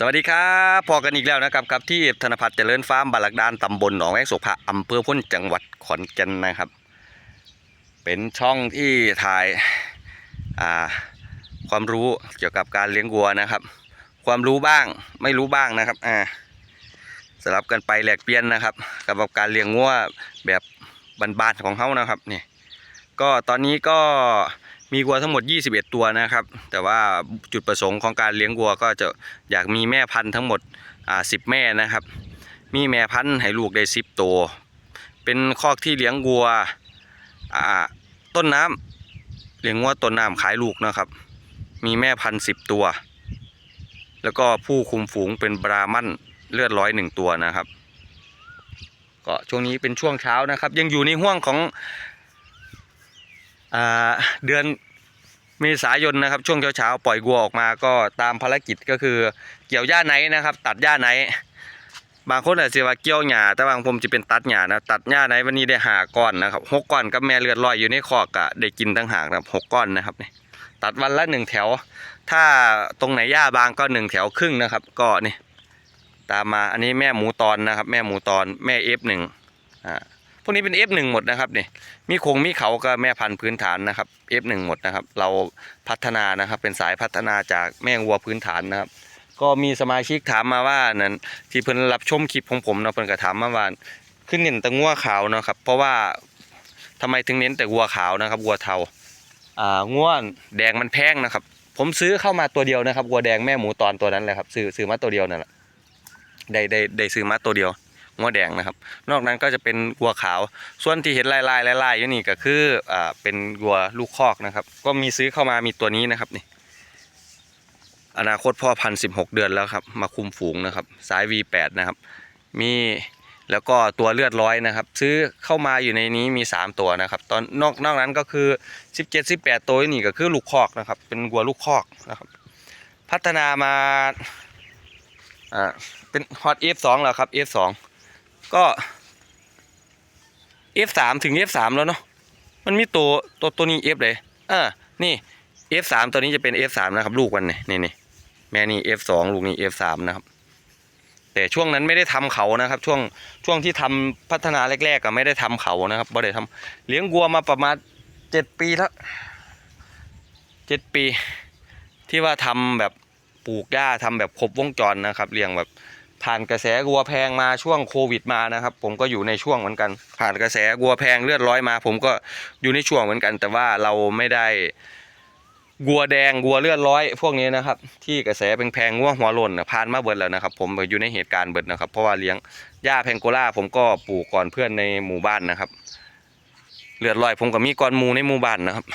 สวัสดีครับพอกันอีกแล้วนะครับกับที่ธนพัฒน์เจริญฟาร์มบาลักดานตำบลหนองแวกโสภะอำเภอพ้นจังหวัดขอนแก่นนะครับ เป็นช่องที่ถ่ายาความรู้เกี่ยวกับการเลี้ยงวัวนะครับ ความรู้บ้างไม่รู้บ้างนะครับอ่าสลับกันไปแหลกเปลี่ยนนะครับกับการเลี้ยงวัวแบบบ้านๆของเขานะครับนี่ก็ตอนนี้ก็ มีวัวทั้งหมด 21 ตัวนะครับ แต่ว่าจุดประสงค์ของการเลี้ยงวัวก็จะอยากมีแม่พันธุ์ทั้งหมดอ่า10แม่นะครับ มีแม่พันธุ์ให้ลูกได้10ตัว เป็นคอกที่เลี้ยงวัวอ่าต้นน้ำเลี้ยงวัวต้นน้ำขายลูกนะครับ มีแม่พันธุ์สิบตัว แล้วก็ผู้คุมฝูงเป็นบราหมันเลือดร้อยหนึ่งตัวนะครับ ก็ช่วงนี้เป็นช่วงเช้านะครับ ยังอยู่ในห่วงของอเดือน เมษายนนะครับ ช่วงเช้าๆปล่อยวัวออกมาก็ตามภารกิจก็คือเกี่ยวหญ้าไนนะครับ ตัดหญ้าไนบางคนอาจจะว่าเกี่ยวหญ้าแต่บางผมจะเป็นตัดหญ้านะตัดหญ้าไนวันนี้ได้หาก้อนนะครับหกก้อนกับแม่เลือดลอยอยู่ในคอกอะได้กินตั้งหากนะครับหกก้อนนะครับนี่ตัดวันละหนึ่งแถว ถ้าตรงไหนหญ้าบางก็หนึ่งแถวครึ่งนะครับ ก็นี่ตามมาอันนี้แม่หมูตอนนะครับ แม่หมูตอนแม่ F1 อ่า วกนี้เป็น F1 หมดนะครับนี่มีคงมีเขาก็แม่พันธุ์พื้นฐานนะครับ F1 หมดนะครับ เราพัฒนานะครับเป็นสายพัฒนาจากแม่วัวพื้นฐานนะครับก็มีสมาชิกถามมาว่านั้นที่เพิ่นรับชมคลิปของผมเนาะเพิ่นก็ถามมาว่าขึ้นเน้นแต่งัวขาวเนาะครับเพราะว่าทำไมถึงเน้นแต่วัวขาวนะครับวัวเทาอ่าง่วนแดงมันแพงนะครับ ผมซื้อเข้ามาตัวเดียวนะครับวัวแดงแม่หมูตอนตัวนั้นแหละครับซื้อซื้อมาตัวเดียวนั่นแหละได้ได้ได้ซื้อมาตัวเดียว งัวแดงนะครับ นอกนั้นก็จะเป็นวัวขาว ส่วนที่เห็นลายลายลายลายอยู่นี่ก็คืออ่าเป็นวัวลูกคอกนะครับ ก็มีซื้อเข้ามามีตัวนี้นะครับนี่อนาคตพ่อพันสิบหกเดือนแล้วครับ มาคุมฝูงนะครับสาย V8 นะครับ มีแล้วก็ตัวเลือดร้อยนะครับ ซื้อเข้ามาอยู่ในนี้มี 3 ตัวนะครับ ตอนนอกนอกนั้นก็คือ 17 18 ตัวนี่ก็คือลูกคอกนะครับ เป็นวัวลูกคอกนะครับ พัฒนามาอ่าเป็นฮอต F2 แล้วครับ F2 ก็ F3 ถึง F3 แล้วเนาะมันมีตัวตัวตัวนี้ F เลยอ่านี่ F3 ตัวนี้จะเป็น F3 นะครับ ลูกมันเนี่ยนี่นี่แม่นี่ F2 ลูกนี่ F3 นะครับ แต่ช่วงนั้นไม่ได้ทำเขานะครับ ช่วงช่วงที่ทำพัฒนาแรกๆก็ไม่ได้ทำเขานะครับไม่ได้ทำเลี้ยงวัวมาประมาณเจ็ดปีแล้วเจ็ดปี ที่ว่าทำแบบปลูกหญ้าทำแบบครบวงจรนะครับเลี้ยงแบบ ผ่านกระแสวัวแพงมาช่วงโควิดมานะครับ ผมก็อยู่ในช่วงเหมือนกัน ผ่านกระแสวัวแพงเลือดร้อยมา ผมก็อยู่ในช่วงเหมือนกัน แต่ว่าเราไม่ได้วัวแดงวัวเลือดร้อย พวกนี้นะครับ ที่กระแสแพงๆงัวหัวหล่นผ่านมาเบิดแล้วนะครับ ผมอยู่ในเหตุการณ์เบิดนะครับ เพราะว่าเลี้ยงหญ้าแพงโกล่าผมก็ปลูกก่อนเพื่อนในหมู่บ้านนะครับ เลือดร้อยผมก็มีก่อนหมูในหมู่บ้านนะครับ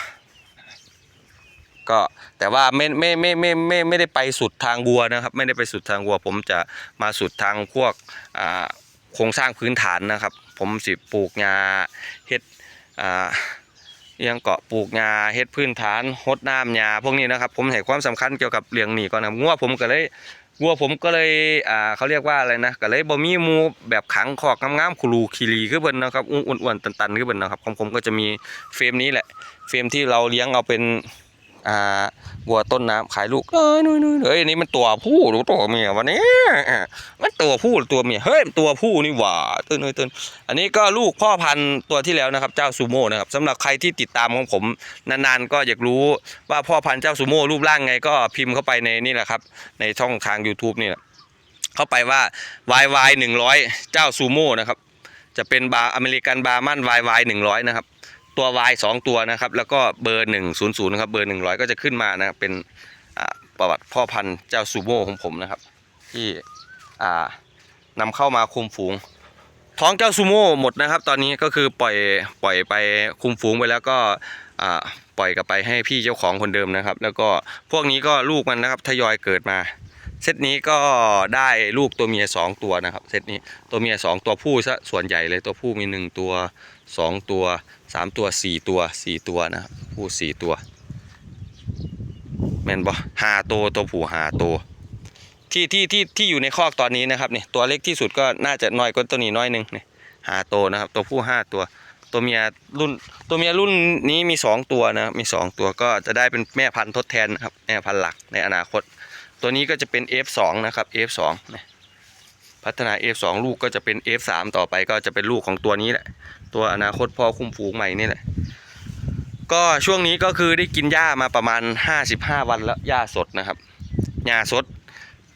ก็แต่ว่าไม่ไม่ไม่ไม่ไม่ไม่ได้ไปสุดทางวัวนะครับ ไม่ได้ไปสุดทางวัว ผมจะมาสุดทางพวกโครงสร้างพื้นฐานนะครับ ผมสิปลูกงาเฮ็ดยังเกาะปลูกงาเฮ็ดพื้นฐานฮดน้ำยาพวกนี้นะครับ ผมให้ความสำคัญเกี่ยวกับเรื่องหนีก่อนนะครับงัวผมก็เลยงัวผมก็เลยอ่าเขาเรียกว่าอะไรนะก็เลยบ่มีมูแบบขังคอกงามๆคุรูคีรีคือเบิ่นนะครับอ้วนๆตันๆคือเบิ่นนะครับของผมก็จะมีเฟรมนี้แหละ เฟรมที่เราเลี้ยงเอาเป็น อ่าวัวต้นน้ำขายลูกเอ้ยนู่นๆเอ้ยนี่มันตัวผู้หรือตัวเมียวะเนี่ยมันตัวผู้หรือตัวเมียเฮ้ยมันตัวผู้นี่หว่าตื่นเอ้ยตื่นอันนี้ก็ลูกพ่อพันธุ์ตัวที่แล้วนะครับ เจ้าซูโม่นะครับสำหรับใครที่ติดตามของผมนานๆก็อยากรู้ว่าพ่อพันธุ์เจ้าซูโม่รูปร่างไงก็พิมพ์เข้าไปในนี่แหละครับ ในช่องทาง YouTube นี่แหละเข้าไปว่า YY 100 เจ้าซูโม่นะครับจะเป็นบาร์อเมริกันบาร์มัน YY 100 นะครับ ตัว Y 2 ตัวนะครับ แล้วก็เบอร์ 100นะครับเบอร์ 100 ก็จะขึ้นมานะเป็นประวัติพ่อพันธุ์เจ้าซูโม่ของผมนะครับ ที่นำเข้ามาคุมฝูง ท้องเจ้าซูโม่หมดนะครับ ตอนนี้ก็คือปล่อยปล่อยไปคุมฝูงไปแล้วก็ปล่อยกลับไปให้พี่เจ้าของคนเดิมนะครับ แล้วก็พวกนี้ก็ลูกมันนะครับทยอยเกิดมาเซตนี้ก็ได้ลูกตัวเมียสองตัวนะครับเซตนี้ตัวเมียสองตัวผู้ซะส่วนใหญ่เลยตัวผู้มีหนึ่งตัว สองตัวสามตัวสี่ตัวสี่ตัวนะครับผู้สี่ตัวแม่นบ่ห้าตัวตัวผู้ห้าตัวที่ที่ที่ที่อยู่ในคอกตอนนี้นะครับนี่ตัวเล็กที่สุดก็น่าจะน้อยกว่าตัวนี้น้อยหนึงนี่หาโตวนะครับ ตัวผู้ห้าตัว ตัวเมียรุ่น ตัวเมียรุ่นนี้มีสองตัวนะครับมีสองตัวก็จะได้เป็นแม่พันธุ์ทดแทนนะครับแม่พันธุ์หลักในอนาคต ตัวนี้ก็จะเป็น F2 นะครับ F2 นะ พัฒนา F2 ลูกก็จะเป็น F3 ต่อไปก็จะเป็นลูกของตัวนี้แหละ ตัวอนาคตพ่อคุ้มฝูงใหม่นี่แหละ ก็ช่วงนี้ก็คือได้กินหญ้ามาประมาณ 55 วันแล้วหญ้าสดนะครับหญ้าสด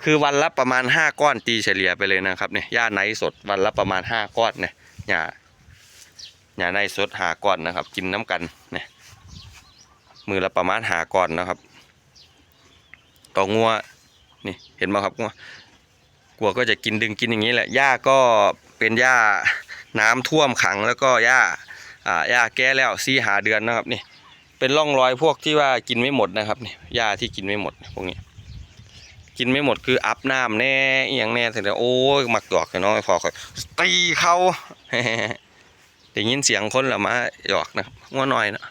คือวันละประมาณ 5 ก้อนตีเฉลี่ยไปเลยนะครับเนี่ยหญ้าไนท์สดวันละประมาณ 5 ก้อนเนี่ยหญ้าหญ้าไนท์สดหาก้อนนะครับ กินน้ำกันเนี่ยมือละประมาณหาก้อนนะครับ ต่องัวนี่เห็นไหมครับงัว กัวก็จะกินดึงกินอย่างนี้แหละหญ้าก็เป็นหญ้าน้ำท่วมขังแล้วก็หญ้าอ่าหญ้าแก้แล้วซี่หาเดือนนะครับนี่เป็นร่องรอยพวกที่ว่ากินไม่หมดนะครับนี่หญ้าที่กินไม่หมดพวกนี้ กินไม่หมดคืออัพน้ำแน่เอหย่างแน่แต่โอ้ยมักหยอกเนาะพอเขาตีเขาได้ยินเสียงคนละมาหยอกนะครับงัวน้อยนะ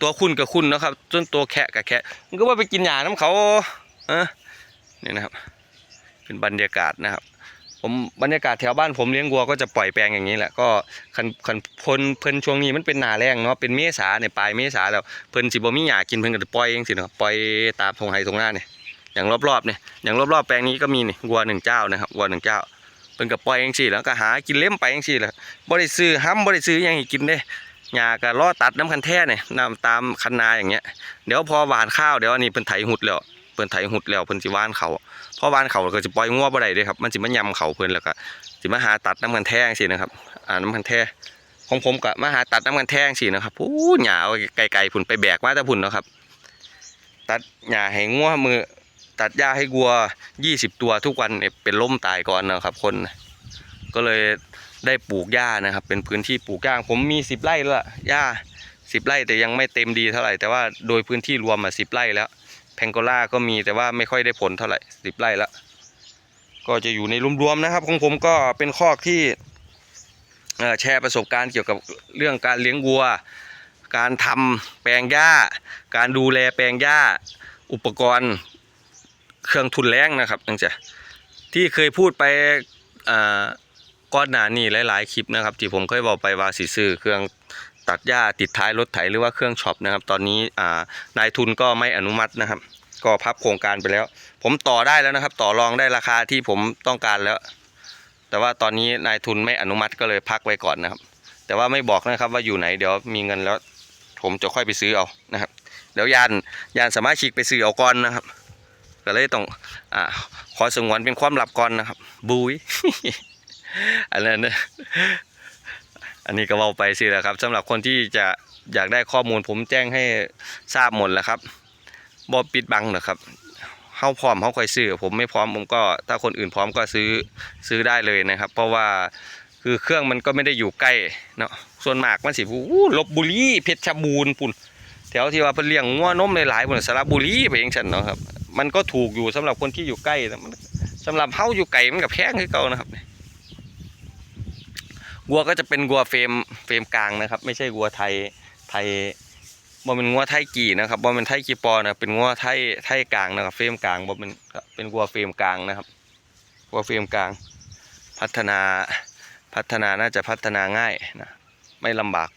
ตัวคุณกับคุณนะครับจนตัวแคะกับแคะมันก็ว่าไปกินหญ้าน้ำเขาเออนี่นะครับ เป็นบรรยากาศนะครับผมบรรยากาศแถวบ้านผมเลี้ยงวัวก็จะปล่อยแปลงอย่างนี้แหละก็คันคันพนเพิ่นช่วงนี้มันเป็นหนาแรงเนาะเป็นเมษาเนี่ยปลายเมษาแล้วเพิ่นสิบ่มีหญ้ากินเพิ่นก็จะปล่อยเองสิเนาะปล่อยตามทงไห้ทงหน้าเนี่ยอย่างรอบๆเนี่ยอย่างรอบๆแปลงนี้ก็มีนี่วัวหนึ่งเจ้านะครับวัวหนึ่งเจ้าเพิ่นก็ปล่อยเองสิแล้วก็หากินเล่มไปเองสิแหละบ่ได้ซื้อห้ำบ่ได้ซื้อยังให้กินเด้หญ้าก็รอตัดน้ำคันแท้เนี่ยน้ำตามคันนาอย่างเงี้ยเดี๋ยวพอหวานข้าวเดี๋ยวอันนี้เพิ่นไถหุดแล้ว พิ่นไถหุดแล้วเพิ่นสิหวานเขาเพราะบ้านเขาก็จะปล่อยงัวบ่ได้เด้ครับ มันสิมายำเขาเพิ่นแล้วก็สิมาหาตัดน้ำกันแท่งสินะครับ อ่าน้ำกันแท้ของผมก็มาหาตัดน้ำกันแท่งสินะครับผู้หญ้าเอาไกลๆพุ่นไปแบกมาแต่พุ่นเนาะครับ ตัดหญ้าให้งัวมือ ตัดหญ้าให้วัว20ตัวทุกวันเนี่ยเป็นล้มตายก่อนนะครับ คน ก็เลยได้ปลูกหญ้านะครับ เป็นพื้นที่ปลูกหญ้าผมมี10ไร่ละหญ้า10ไร่แต่ยังไม่เต็มดีเท่าไหร่แต่ว่าโดยพื้นที่รวมอะ10ไร่แล้ว แพงโกล่าก็มีแต่ว่าไม่ค่อยได้ผลเท่าไหร่สิบไร่ละก็จะอยู่ในรวมๆนะครับ ของผมก็เป็นข้อกที่แชร์ประสบการณ์เกี่ยวกับเรื่องการเลี้ยงวัว การทำแปลงหญ้า การดูแลแปลงหญ้า อุปกรณ์เครื่องทุนแรงนะครับตั้งแต่ที่เคยพูดไปก้อนหนานี่หลาย ๆ คลิปนะครับ ที่ผมเคยบอกไปว่าสิซื้อเครื่อง ตัดหญ้าติดท้ายรถไถหรือว่าเครื่องช็อปนะครับ ตอนนี้นายทุนก็ไม่อนุมัตินะครับ ก็พับโครงการไปแล้ว ผมต่อได้แล้วนะครับ ต่อรองได้ราคาที่ผมต้องการแล้ว แต่ว่าตอนนี้นายทุนไม่อนุมัติก็เลยพักไว้ก่อนนะครับ แต่ว่าไม่บอกนะครับว่าอยู่ไหนเดี๋ยวมีเงินแล้ว ผมจะค่อยไปซื้อเอานะครับเดี๋ยวยานยานสามารถชิกไปซื้อเอาก่อนนะครับก็เลยต้องอขอสงวนเป็นความลับก่อนนะครับบุยอันนั้นนะ อันนี้ก็เว้าไปสิแหละครับสำหรับคนที่จะอยากได้ข้อมูลผมแจ้งให้ทราบหมดแล้วครับบ่ปิดบังนะครับเฮาพร้อมเฮาค่อยซื้อผมไม่พร้อมผมก็ถ้าคนอื่นพร้อมก็ซื้อซื้อได้เลยนะครับ เพราะว่าคือเครื่องมันก็ไม่ได้อยู่ใกล้เนาะส่วนมากมันสิอู้ลบบุรีเพชรบูรณ์ปุ่นแถวที่ว่าเพิ่นเลี้ยงงัวนมหลายๆพุ่นสระบุรีไปเองฉันเนาะครับมันก็ถูกอยู่สำหรับคนที่อยู่ใกล้แต่สำหรับเฮาอยู่ไกลมันก็แพงคือเก่านะครับ วัวก็จะเป็นวัวเฟรมเฟรมกลางนะครับ ไม่ใช่วัวไทยไทยบ่เป็นงัวไทยกี่นะครับบ่เป็นไทยกี่ปอนะเป็นงัวไทยไทยกลางนะครับ เฟรมกลางบ่เป็นเป็นวัวเฟรมกลางนะครับวัวเฟรมกลาง พัฒนาพัฒนาน่าจะพัฒนาง่ายนะไม่ลำบาก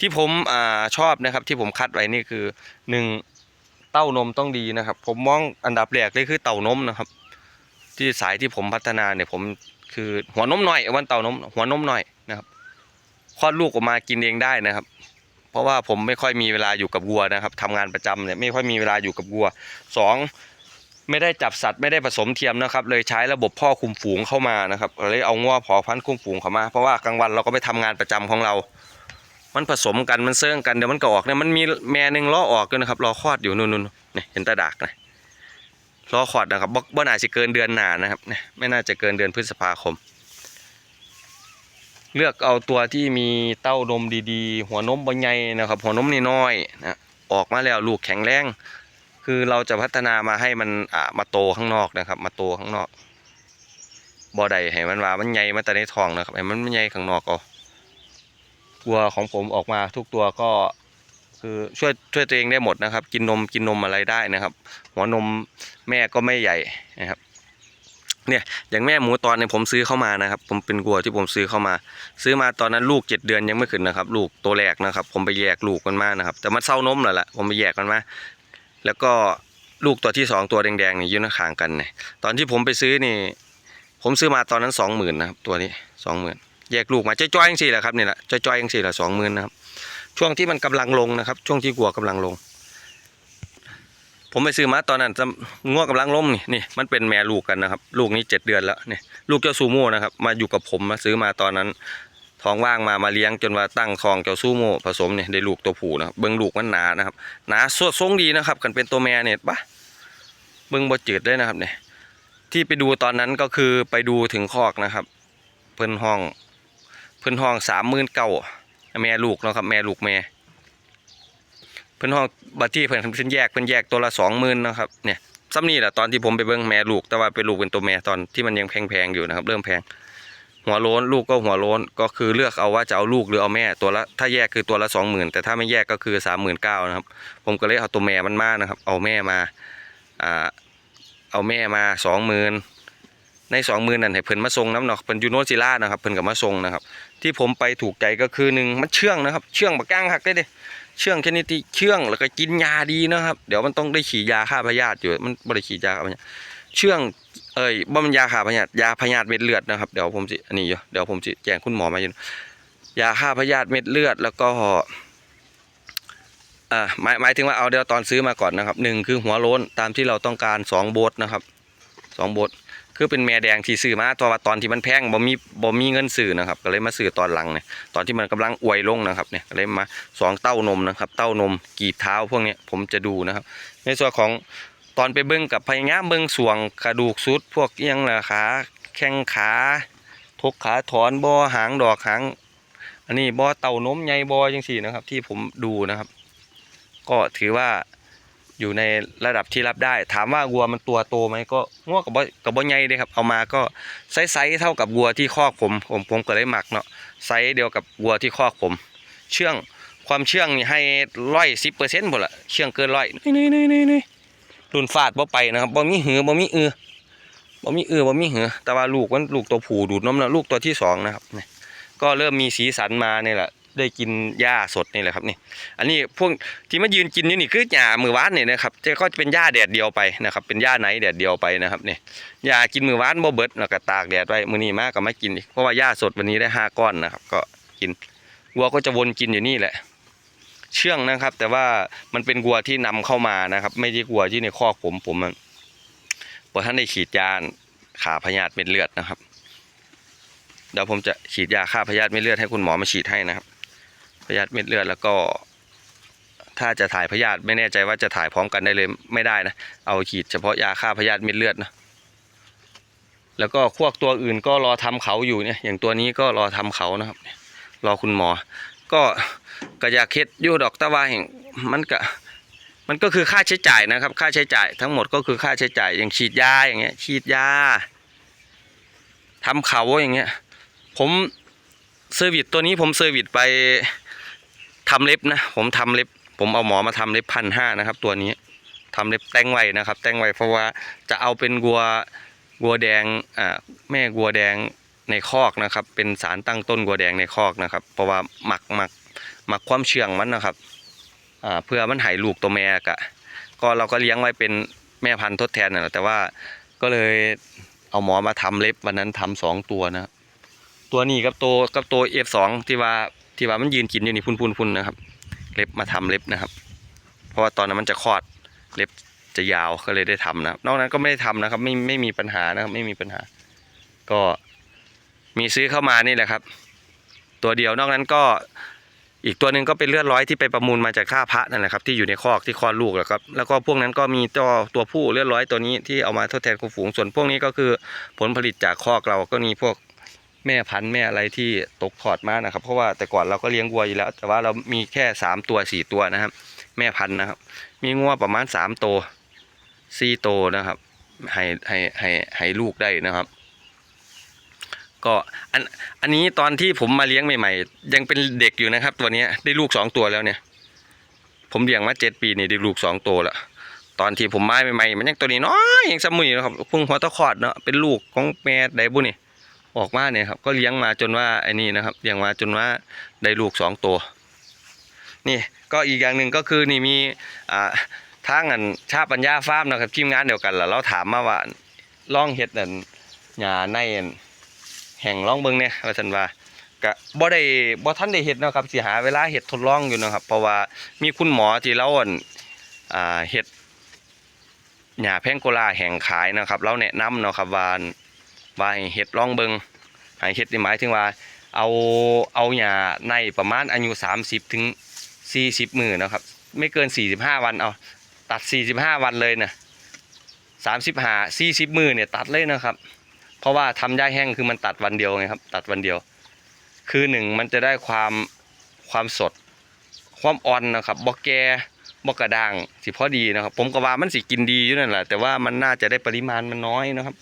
ที่ผมอ่าชอบนะครับ ที่ผมคัดไว้นี่คือหนึ่งเต้านมต้องดีนะครับ ผมมองอันดับแรกเลยคือเต้านมนะครับ ที่สายที่ผมพัฒนาเนี่ยผมคือหัวนมหน่อยวันเต้านมหัวนมหน่อย คลอดลูกออกมากินเองได้นะครับ เพราะว่าผมไม่ค่อยมีเวลาอยู่กับวัวนะครับทำงานประจำเนี่ยไม่ค่อยมีเวลาอยู่กับวัวสองไม่ได้จับสัตว์ไม่ได้ผสมเทียมนะครับ เลยใช้ระบบพ่อคุมฝูงเข้ามานะครับเลยเอางัวพอพันคุมฝูงเข้ามา เพราะว่ากลางวันเราก็ไปทำงานประจำของเรา มันผสมกันมันเสื่องกันเดี๋ยวมันก็ออกเนี่ยมันมีแม่หนึ่งล้อออกด้วยนะครับรอคลอดอยู่นู่นๆนี่เห็นตาดากนะล้อคลอดนะครับบ่บ่น่าจะเกินเดือนหนานะครับเนี่ยไม่น่าจะเกินเดือนพฤษภาคม เลือกเอาตัวที่มีเต้านมดีๆ หัวนมบ่ใหญ่นะครับ หัวนมน้อยๆนะออกมาแล้วลูกแข็งแรง คือเราจะพัฒนามาให้มันอ่ามาโตข้างนอกนะครับ มาโตข้างนอกบ่ได้ให้มันว่ามันใหญ่มาแต่ในท้องนะครับให้มันใหญ่ข้างนอกเอาวัวของผมออกมาทุกตัวก็คือช่วยช่วยตัวเองได้หมดนะครับ กินนมกินนมอะไรได้นะครับ หัวนมแม่ก็ไม่ใหญ่นะครับ เนี่ยอย่างแม่หมูตอนเนี่ยผมซื้อเข้ามานะครับ ผมเป็นวัวที่ผมซื้อเข้ามา ซื้อมาตอนนั้นลูกเจ็ดเดือนยังไม่ขึ้นนะครับ ลูกตัวแรกนะครับ ผมไปแยกลูกมันมานะครับ แต่มันเศร้านมแล้วแหละผมไปแยกมันมาแล้วก็ลูกตัวที่สองตัวแดงๆนี่ยืนข้างกันเนี่ยตอนที่ผมไปซื้อนี่ ผมซื้อมาตอนนั้นสองหมื่นนะครับตัวนี้สองหมื่นแยกลูกมาจ้อยๆยังสี่แหละครับนี่แหละจ้อยๆยังสี่แหละสองหมื่นนะครับช่วงที่มันกำลังลงนะครับ ช่วงที่กัวกำลังลง ผมไปซื้อมาตอนนั้นจะง่วงกำลังล้มนี่นี่มันเป็นแม่ลูกกันนะครับ ลูกนี้เจ็ดเดือนแล้วนี่ลูกเจ้าซูโม่นะครับ มาอยู่กับผมมาซื้อมาตอนนั้นท้องว่างมามาเลี้ยงจนว่าตั้งคองเจ้าซูโม่ผสมเนี่ยได้ลูกตัวผู้นะเบิ้งลูกมันหนานะครับหนาสวดทรงดีนะครับกันเป็นตัวแม่เนี่ยปะเบิ้งบ่จืดได้นะครับเนี่ยที่ไปดูตอนนั้นก็คือไปดูถึงคอกนะครับ เพิ่นห้อง เพิ่นห้องสามหมื่นเก้าแม่ลูกนะครับแม่ลูกแม่ พิ่นห้องบัตรที่เพิ่นเพิ่นแยกเพิ่นแยกตัวละสองหมื่นนะครับเนี่ยซ้ำนี่แหละตอนที่ผมไปเบิ่งแม่ลูกแต่ว่าเป็นลูกเป็นตัวแม่ตอนที่มันยังแพงๆอยู่นะครับ เริ่มแพง หัวโล้นลูกก็หัวโล้นก็คือเลือกเอาว่าจะเอาลูกหรือเอาแม่ตัวละถ้าแยกคือตัวละสองหมื่นแต่ถ้าไม่แยกก็คือสามหมื่นเก้านะครับ ผมก็เลยเอาตัวแม่มันมานะครับ เอาแม่มาอ่าเอาแม่มาสองหมื่นในสองหมื่นนั่นให้เพิ่นมาส่งน้ำเนาะเพิ่นยูโนซิล่านะครับเพิ่นกับมาส่งนะครับ ที่ผมไปถูกใจก็คือหนึ่งมันเชื่องนะครับ เชื่องบักก้างหักได้เด้ เชื่องชนิดที่เชื่องแล้วก็กินยาดีนะครับ เดี๋ยวมันต้องได้ฉีดยาฆ่าพยาธิอยู่มันบริฉีดยาฆ่าพยาธิเชื่องเอ้ยบ่มันยาฆ่าพยาธิยาพยาธิเม็ดเลือดนะครับเดี๋ยวผมสิอันนี้อยู่เดี๋ยวผมสิแจ้งคุณหมอมาอยู่ยาฆ่าพยาธิเม็ดเลือด แล้วก็อ่าหมายหมายถึงว่าเอาเดี๋ยวตอนซื้อมาก่อนนะครับหนึ่งคือหัวโล้นตามที่เราต้องการสองโบทนะครับสองโบท คือเป็นแม่แดงที่ซื้อมาตัวว่าตอนที่มันแพงบ่มีบ่มีเงินซื้อนะครับ ก็เลยมาซื้อตอนหลังเนี่ยตอนที่มันกำลังอวยลงนะครับเนี่ยก็เลยมาสองเต้านมนะครับ เต้านมกีบเท้าพวกนี้ผมจะดูนะครับ ในส่วนของตอนไปเบิ้งกับพยายามเบิ้งสวงกระดูกสุด พวกอิหยังละขาแข้งขาทกขาถอนบอหางดอกหางอันนี้บอเต่านมใหญ่บอจังสี่นะครับ ที่ผมดูนะครับ ก็ถือว่า อยู่ในระดับที่รับได้ ถามว่าวัวมันตัวโตไหมก็งัวกับกับบอใหญ่เลยครับ เอามาก็ไซส์เท่ากับวัวที่คอกผม ผมผมก็เลยหมักเนาะไซส์เดียวกับวัวที่คอกผม เชื่องความเชื่องให้ร้อยสิบเปอร์เซ็นต์หมดละเชื่องเกินร้อยนี่นี่นี่นี่รุ่นฟาดบ่ไปนะครับบ่มีหือบ่มีอือบ่มีอือบ่มีหือ แต่ว่าลูกมันลูกตัวผู้ดูดนมแล้วลูกตัวที่สองนะครับนี่ก็เริ่มมีสีสันมาเนี่ยแหละ ได้กินหญ้าสดนี่แหละครับนี่ อันนี้พวกที่มายืนกินนี่นี่คือหญ้ามือวานนี่นะครับจะก็จะเป็นหญ้าแดดเดียวไปนะครับเป็นหญ้าไหนแดดเดียวไปนะครับนี่หญ้ากินมือวานบ่เบิดแล้วก็ตากแดดไว้มื้อนี้มาก็มากินอีกเพราะว่าหญ้าสดวันนี้ได้ห้าก้อนนะครับ ก็กินวัวก็จะวนกินอยู่นี่แหละ เชื่องนะครับ แต่ว่ามันเป็นวัวที่นำเข้ามานะครับ ไม่ใช่วัวที่ในคอกผมผมมันพอท่านได้ฉีดยาขาพยาธิเม็ดเลือดนะครับเดี๋ยวผมจะฉีดยาฆ่าพยาธิเม็ดเลือดให้คุณหมอมาฉีดให้นะครับ พยาธิเม็ดเลือดแล้วก็ ถ้าจะถ่ายพยาธิไม่แน่ใจว่าจะถ่ายพร้อมกันได้เลยไม่ได้นะเอาฉีดเฉพาะยาฆ่าพยาธิเม็ดเลือดนะแล้วก็พวกตัวอื่นก็รอทำเขาอยู่เนี่ย อย่างตัวนี้ก็รอทำเขานะครับรอคุณหมอ ก็ก็อยาเฮ็ดยูดอกต่ว่าแห่งมันก็มันก็คือค่าใช้จ่ายนะครับ ค่าใช้จ่ายทั้งหมดก็คือค่าใช้จ่ายอย่างฉีดยาอย่างเงี้ย ฉีดยาทำเขาอย่างเงี้ย ผมเซอร์วิสตัวนี้ผมเซอร์วิสไป ทำเล็บนะผมทำเล็บ ผมเอาหมอมาทำเล็บพันห้านะครับ ตัวนี้ทำเล็บแต่งไว้นะครับ แต่งไว้เพราะว่าจะเอาเป็นวัววัวแดงอ่าแม่วัวแดงในคอกนะครับ เป็นสารตั้งต้นวัวแดงในคอกนะครับ เพราะว่าหมักหมักหมักความเชื่องมันนะครับอ่าเพื่อมันใหายลูกตัวแม่กะก็เราก็เลี้ยงไว้เป็นแม่พันธุ์ทดแทนนะแต่ว่าก็เลยเอาหมอมาทำเล็บวันนั้นทำสองตัวนะ ตัวนี้กับตัวกับตัวเอฟสองที่ว่า ที่ว่ามันยืนกินอยู่นี่พุ่นพุ่นพุ่นนะครับ เล็บมาทำเล็บนะครับ เพราะว่าตอนนั้นมันจะคลอดเล็บจะยาวก็เลยได้ทำนะครับ นอกนั้นก็ไม่ได้ทำนะครับ ไม่ไม่มีปัญหานะครับ ไม่มีปัญหา ก็มีซื้อเข้ามานี่แหละครับ ตัวเดียวนอกนั้นก็อีกตัวหนึ่งก็เป็นเลือดร้อยที่ไปประมูลมาจากท่าพระนั่นแหละครับที่อยู่ในคอกที่คลอดลูกแหละครับแล้วก็พวกนั้นก็มีตัวตัวผู้เลือดร้อยตัวนี้ที่เอามาทดแทนคู่ฝูงส่วนพวกนี้ก็คือผลผลิตจากคอกเราก็มีพวก แม่พันธุ์แม่อะไรที่ตกพอร์ตมานะครับ เพราะว่าแต่ก่อนเราก็เลี้ยงวัวอยู่แล้ว แต่ว่าเรามีแค่สามตัวสี่ตัวนะครับ แม่พันธุ์นะครับ มีงัวประมาณสามตัวสี่ตัวนะครับ ให้ให้ให้ให้ลูกได้นะครับ ก็อันอันนี้ตอนที่ผมมาเลี้ยงใหม่ๆ ยังเป็นเด็กอยู่นะครับ ตัวนี้ได้ลูกสองตัวแล้วเนี่ย ผมเลี้ยงมาเจ็ดปีนี่ได้ลูกสองตัวละตอนที่ผมมาใหม่ๆมันยังตัวนี้น้อยยังสมุยนะครับพิ่งหัวตะขอดเนาะเป็นลูกของแม่ไดบุนี่ ออกมาเนี่ยครับ ก็เลี้ยงมาจนว่าไอ้นี่นะครับเลี้ยงมาจนว่าได้ลูกสองตัว นี่ก็อีกอย่างหนึ่งก็คือนี่มีอ่าทางอันชาปัญญาฟาร์มนะครับทีมงานเดียวกันล่ะเราถามมาว่าล่องเฮ็ดอันหญ้าในอันแห่งล่องเบิงเนี่ยว่าซั่นว่าก็บ่ได้บ่ทันได้เฮ็ดนะครับสิหาเวลาเฮ็ดทดลองอยู่นะครับ เพราะว่ามีคุณหมอที่เราอันอ่าเฮ็ดหญ้าแพงโกลาแห่งขายนะครับ เราแนะนำเนาะครับว่า ว่าให้เฮ็ดลองเบิงให้เฮ็ดนี่หมายถึงว่า เอาเอาหญ้าในประมาณอายุ 30 ถึง 40 มื้อนะครับ ไม่เกิน 45 วันเอาตัด 45 วันเลยนะ35 40มือเนี่ยตัดเลยนะครับ เพราะว่าทำหญ้าแห้งคือมันตัดวันเดียวไงครับ ตัดวันเดียว คือหนึ่งมันจะได้ความความสด ความอ่อนนะครับบอกแกบอกกระด้างสิพอดีนะครับ ผมก็ว่ามันสิกินดีอยู่นั่นแหละแต่ว่ามันน่าจะได้ปริมาณมันน้อยนะครับ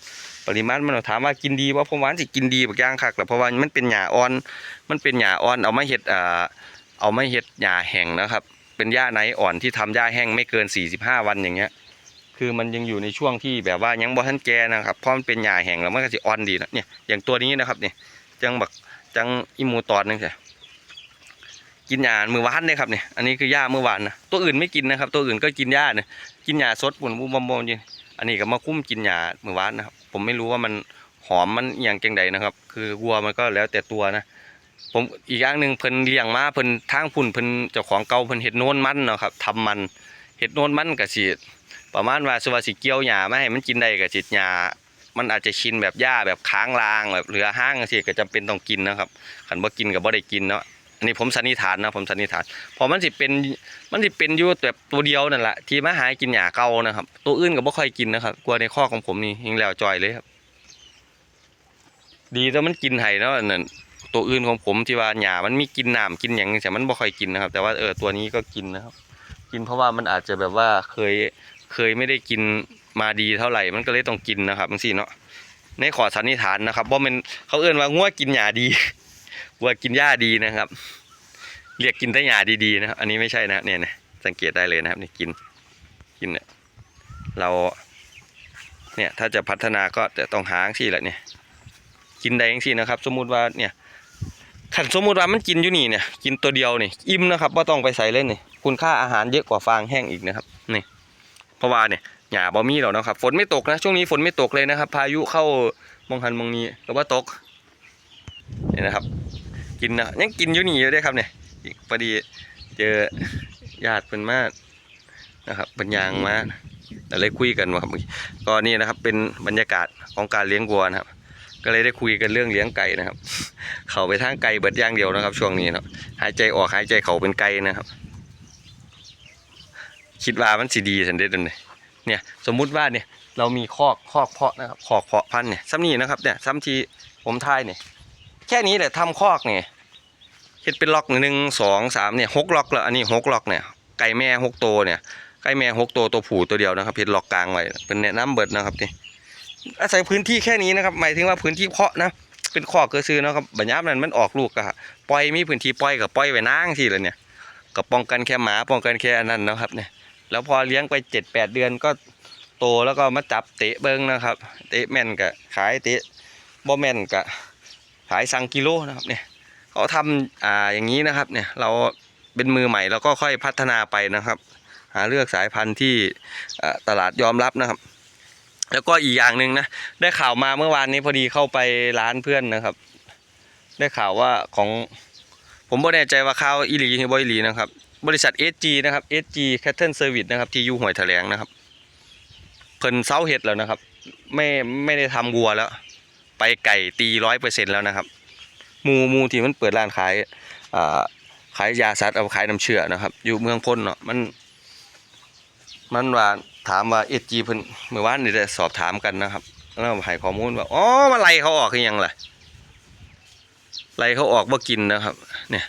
ปริมาณมันถามว่ากินดีว่าผมว่านสิกินดีบักอย่างคักแหละเพราะว่ามันเป็นหญ้าอ่อน มันเป็นหญ้าอ่อนเอามาเฮ็ดอ่าเอามาเฮ็ดหญ้าแห้งนะครับ เป็นหญ้าไนอ่อนที่ทำหญ้าแห้งไม่เกิน 45 วันอย่างเงี้ย คือมันยังอยู่ในช่วงที่แบบว่ายังบ่ทันแก่นะครับเพราะมันเป็นหญ้าแห้งแล้วมันก็สิอ่อนดีนะเนี่ยอย่างตัวนี้นะครับเนี่ยจังบักจังอิมูตอนนึงใช่กินหญ้ามือวานเนี่ยครับเนี่ยอันนี้คือหญ้าเมื่อวานนะตัวอื่นไม่กินนะครับ ตัวอื่นก็กินหญ้าเนี่ยกินหญ้าสดปุ่นบุ้มบอมบอมจริง อันนี้ก็มาคุ้มกินหญ้าเมื่อวานนะครับ ผมไม่รู้ว่ามันหอมมันอย่างจังใดนะครับ คือวัวมันก็แล้วแต่ตัวนะ ผมอีกอย่างหนึ่งเพิ่นเลี้ยงมาเพิ่นทางพุ่นเพิ่นเจ้าของเก่าเพิ่นเฮ็ดโน่นมันเนาะครับทำมันเฮ็ดโน่นมันก็สิประมาณว่าสว่าสิเกี่ยวหญ้ามาให้มันกินได้ก็สิหญ้ามันอาจจะชินแบบหญ้าแบบค้างลางแบบเหลือห้างจังซี่ก็จำเป็นต้องกินนะครับคันบ่กินก็บ่ได้กินเนาะ อันนี้ผมสันนิษฐานนะผมสันนิษฐานเพอมันสิเป็นมันสิเป็นอยู่แบบตัวเดียวนั่นแหละที่มาหากินหญ้าเก่านะครับ ตัวอื่นก็บ่ค่อยกินนะครับกลัวในข้อของผมนี่ยิงแล้วจอยเลยครับ ดีแต่มันกินไห้เนาะนั่นตัวอื่นของผมที่ว่าหญ้ามันมีกินน้ำกินอย่างนี้แต่มันบ่ค่อยกินนะครับ แต่ว่าเออตัวนี้ก็กินนะครับ กินเพราะว่ามันอาจจะแบบว่าเคยเคยไม่ได้กินมาดีเท่าไหร่มันก็เลยต้องกินนะครับจังซี่เนาะในขอสันนิษฐานนะครับว่ามันเขาเอื้นว่างัวกินหญ้าดีวัวกินหญ้าดีนะครับ เรียกกินแต่หญ้าดีๆนะครับอันนี้ไม่ใช่นะครับเนี่ยนะสังเกตได้เลยนะครับนี่กินกินเนี่ยเราเนี่ยถ้าจะพัฒนาก็จะต้องหาจังซี่แหละเนี่ยกินได้จังซี่นะครับ สมมุติว่าเนี่ยขันสมมุติว่ามันกินอยู่นี่เนี่ยกินตัวเดียวนี่อิ่มนะครับว่าต้องไปใส่เล่นนี่คุณค่าอาหารเยอะกว่าฟางแห้งอีกนะครับนี่เพราะว่าเนี่ยหญ้าบ่มีแล้วนะครับฝนไม่ตกนะช่วงนี้ฝนไม่ตกเลยนะครับ พายุเข้ามองหันมองนี้ก็ว่าตกนี่นะครับ กินนะยังกินอยู่นี่อยู่เด้ครับเนี่ย อีกพอดีเจอญาติเป็นมานะครับเป็นยางมาแต่เลยคุยกันว่าก็นี่นะครับเป็นบรรยากาศของการเลี้ยงวัวนะครับ ก็เลยได้คุยกันเรื่องเลี้ยงไก่นะครับ เขาไปทางไก่เบิดย่างเดียวนะครับ ช่วงนี้เนาะหายใจออกหายใจเขาเป็นไก่นะครับ คิดว่ามันสิดีสันเด็ดเลยเนี่ยสมมุติว่าเนี่ยเรามีคอกคอกเพาะนะครับคอกเพาะพันธุ์เนี่ยซ้ำนี่นะครับเนี่ยซ้ำทีผมทายเนี่ยแค่นี้แหละทำคอกเนี่ย เฮ็ดเป็นล็อกหนึ่งสองสามเนี่ยหกล็อกแล้วอันนี้หกล็อกเนี่ยไก่แม่หกตัวเนี่ยไก่แม่หกตัวตัวผู้ตัวเดียวนะครับเฮ็ดล็อกกลางไว้เป็นแนะน้ำเบิดนะครับนี่อาศัยพื้นที่แค่นี้นะครับหมายถึงว่าพื้นที่เพาะนะเป็นคอกเกระซื้อนะครับบัญญัตินั้นมันออกลูกก็ปล่อยมีพื้นที่ปล่อยกับปล่อยไว้นางที่เลยเนี่ยก็ป้องกันแค่หมาป้องกันแค่อันนั้นนะครับเนี่ยแล้วพอเลี้ยงไปเจ็ดแปดเดือนก็โตแล้วก็มาจับเตะเบิ้งนะครับ เตะแม่นก็ขายเตะบ่แม่นก็ขายสั่งกิโลนะครับเนี่ย เขาทำอ่าอย่างนี้นะครับเนี่ยเราเป็นมือใหม่แล้วก็ค่อยพัฒนาไปนะครับ หาเลือกสายพันธุ์ที่ตลาดยอมรับนะครับ แล้วก็อีกอย่างหนึ่งนะได้ข่าวมาเมื่อวานนี้พอดีเข้าไปร้านเพื่อนนะครับ ได้ข่าวว่าของผมไม่แน่ใจว่าข้าวอีหลีหรือบอีหลีนะครับ บริษัท SG นะครับ SG Cattle Service นะครับที่อยู่หวยแถลงนะครับเพิ่นเซาเห็ดแล้วนะครับ ไม่ไม่ได้ทำวัวแล้ว ไปไก่ตีร้อยเปอร์เซ็นแล้วนะครับ มูมูที่มันเปิดร้านขายอ่าขายยาสัตว์เอาขายน้ำเชื่อนะครับ อยู่เมืองพ้นเนาะมัน มันว่าถามว่าเอจีเพิ่นเมื่อวานนี่ได้สอบถามกันนะครับแล้วให้ข้อมูลว่าอ๋อมาไล่เขาออกคือยังล่ะไล่เขาออกบ่กินนะครับ เนี่ย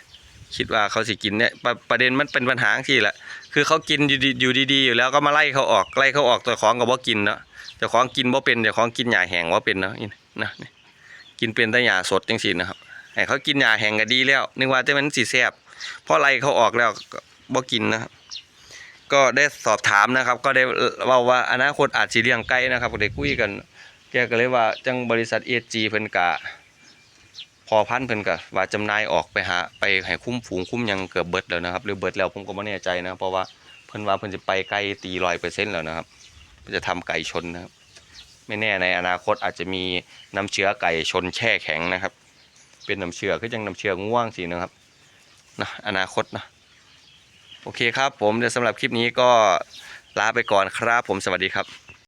คิดว่าเขาสิกินเนี่ยประประเด็นมันเป็นปัญหาที่แหละคือเขากินอยู่ดีอยู่ดีๆอยู่แล้วก็มาไล่เขาออกไล่เขาออกตัวของก็บ่กินเนาะเจ้าของกินบ่าเป็นเจ้าของกินหญ้าแห้งบ่าเป็นเนาะนี่นะนี่กินเป็นแต่หญ้าสดจังซี่นะครับ ให้เขากินหญ้าแห้งก็ดีแล้ว นึกว่าจะมันสิแซ่บพอไล่เขาออกแล้วบ่กินนะครับก็ได้สอบถามนะครับ ก็ได้เว่าว่าอนาคตอาจสิเลี้ยงไก่นะครับก็ได้คุยกัน แกก็เลยว่าจังบริษัท AG เพิ่นกะพอพันเพิ่นกะว่าจำหน่ายออกไปหาไปให้คุ้มฝูงคุ้มยังเกือบเบิดแล้วนะครับหรือเบิดแล้วผมก็บ่แน่ใจนะเพราะว่าเพิ่นว่าเพิ่นจะไปไกลตีร้อยเปอร์เซ็นต์แล้วนะครับจะทำไก่ชนนะครับ ไม่แน่ในอนาคตอาจจะมีน้ำเชื้อไก่ชนแช่แข็งนะครับ เป็นน้ำเชื่อคือยังน้ำเชื่อง่วงสีนะครับนะอนาคตนะโอเคครับผมเดี๋ยวสำหรับคลิปนี้ก็ลาไปก่อนครับผมสวัสดีครับ